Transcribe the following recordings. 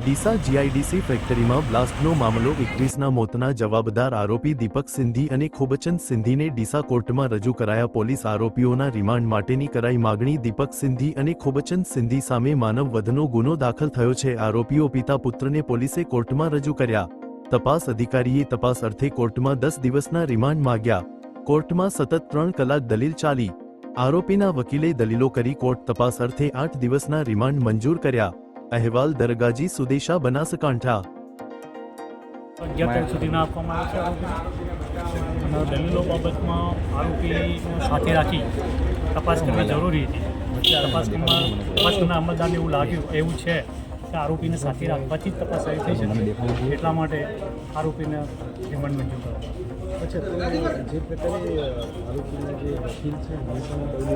Deesa GIDC ફેક્ટરીમાં બ્લાસ્ટનો મામલો એકવીસના મોતના જવાબદાર આરોપી દીપક સિંધી અને ખુબચંદ સિંધીને ડીસા કોર્ટમાં રજૂ કરાયા પોલીસ આરોપીઓના રિમાન્ડ માટેની કરાઈ માગણી દીપક સિંધી અને ખુબચંદ સિંધી સામે માનવ વધનો ગુનો દાખલ થયો છે. આરોપીઓ પિતા પુત્રને પોલીસે કોર્ટમાં રજૂ કર્યા. તપાસ અધિકારીએ તપાસ અર્થે કોર્ટમાં દસ દિવસના રિમાન્ડ માગ્યા. કોર્ટમાં સતત ત્રણ કલાક દલીલ ચાલી. આરોપીના વકીલે દલીલો કરી કોર્ટ તપાસ અર્થે આઠ દિવસના રિમાન્ડ મંજૂર કર્યા. અહેવાલ દરગાજી સુદેશા બનાસકાંઠા. અગિયાર તારીખ સુધીના આપવામાં આવે છે દલીલો બાબતમાં આરોપીને સાથે રાખી તપાસ કરવી જરૂરી હતી. તપાસ કરવા તપાસ કરનાર અમલદારને એવું લાગ્યું એવું છે. કે આરોપીને સાથે રાખવાથી જ તપાસ આવી થઈ શકે એટલા માટે આરોપીને રિમાન્ડ મંજૂર કરવા. અચ્છા જે પ્રકારે આરોપીના જે વકીલ છે દલીલો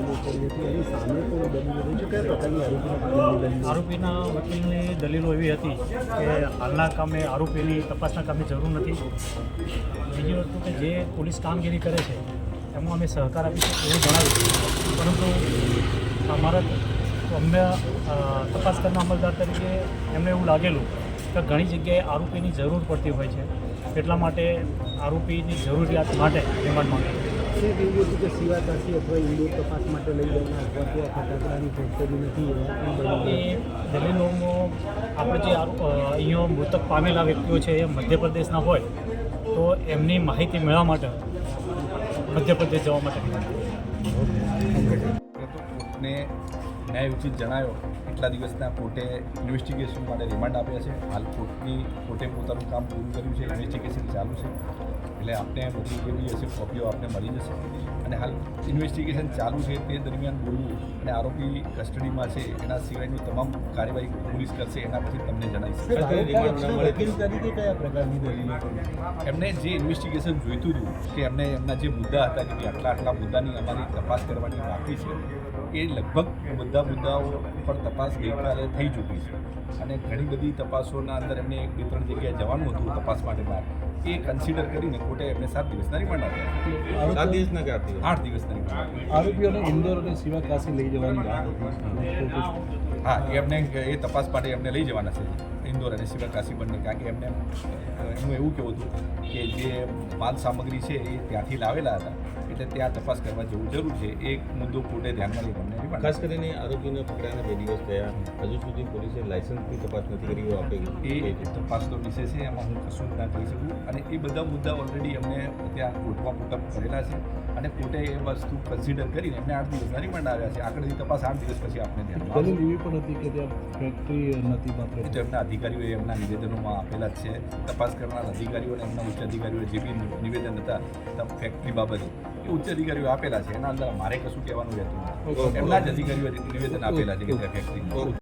એની સામે પણ દલીલો છે? કયા પ્રકારની આરોપીના આરોપીના વકીલની દલીલો એવી હતી કે હાલના કામે આરોપીની તપાસના કામની જરૂર નથી. બીજી વસ્તુ કે જે પોલીસ કામગીરી કરે છે એમાં અમે સહકાર આપીશું એવું જણાવ્યું. પરંતુ અમારા અમને તપાસ કરનાર અમલદાર તરીકે એમને એવું લાગેલું કે ઘણી જગ્યાએ આરોપીની જરૂર પડતી હોય છે. એટલા માટે આરોપીની જરૂરિયાત માટે રિમાન્ડ માંગે છે એવું હતું કે સિવાકાશી અથવા ઇન્દોર તપાસ માટે લઈ જવાના અથવા તો ફટાકડાની ફેક્ટરી નથી એ દલીલો દલીલોમાં આપણે જે અહીંયા મૃતક પામેલા વ્યક્તિઓ છે એ મધ્યપ્રદેશના હોય તો એમની માહિતી મેળવવા માટે મધ્યપ્રદેશ જવા માટે કોર્ટને ન્યાય ઉચિત જણાયો એટલા દિવસના કોર્ટે ઇન્વેસ્ટિગેશન માટે રિમાન્ડ આપ્યા છે. હાલ કોર્ટની કોર્ટે પોતાનું કામ પૂરું કર્યું છે ઇન્વેસ્ટિગેશન ચાલુ છે. એટલે આપણે બધી જે હશે કોપીઓ આપણે મળી જશે. અને હાલ ઇન્વેસ્ટિગેશન ચાલુ છે તે દરમિયાન બોલવું અને આરોપી કસ્ટડીમાં છે એના સિવાયની તમામ કાર્યવાહી પોલીસ કરશે એના પછી તમને જણાવીશ. એમને જે ઇન્વેસ્ટિગેશન જોઈતું હતું કે એમને એમના જે મુદ્દા હતા કે આટલા આટલા મુદ્દાની અમારી તપાસ કરવાની બાકી છે એ લગભગ બધા મુદ્દાઓ પર તપાસ ગઈકાલે થઈ ચૂકી છે. અને ઘણી બધી તપાસોના અંદર એમને એક બે ત્રણ જગ્યાએ જવાનું હતું તપાસ માટે બહાર. એ કન્સિડર કરીને કોર્ટે એમને સાત દિવસના રિમાન્ડ આપ્યા. સાત દિવસના કે આઠ દિવસ? આઠ દિવસના રિમાન્ડ આરોપીઓને ઇન્દોર અને સિવાકાશી લઈ જવાની હા એ એમને એ તપાસ માટે એમને લઈ જવાના છે. ઇન્દોર અને શિવકાશી બંને. કારણ કે એમને એમનું એવું કહેવું હતું કે જે માલ સામગ્રી છે એ ત્યાંથી લાવેલા હતા. એટલે ત્યાં તપાસ કરવા જેવું જરૂર છે એ મુદ્દો પોતે ધ્યાનમાં લઈ ખાસ કરીને આરોપીને પકડાયાના બે દિવસ થયા. હજુ સુધી પોલીસે લાયસન્સની તપાસ નથી કરી આપણે એ તપાસનો વિષય છે એમાં હું કશું ના કહી શકું. અને એ બધા મુદ્દા ઓલરેડી અમને ત્યાં કોર્ટમાં પુટઅપ કરેલા છે. અને કોર્ટે એ વસ્તુ કન્સિડર કરીને એમને આઠ દિવસના રિમાન્ડ આવ્યા છે. આગળની તપાસ આઠ દિવસ પછી આપણે ધ્યાનમાં એવી પણ હતી કે ત્યાં ફેક્ટરી નથી માત્ર. તો એમના અધિકારીઓએ એમના નિવેદનોમાં આપેલા જ છે. તપાસ કરનાર અધિકારીઓ અને એમના ઉચ્ચ અધિકારીઓએ જે બી નિવેદન હતા ફેક્ટરી બાબતે. એ ઉચ્ચ અધિકારીઓ આપેલા છે એના અંદર મારે કશું કહેવાનું રહેતું નથી. એમના જ અધિકારીઓ નિવેદન આપેલા છે કે ફેક્ટરી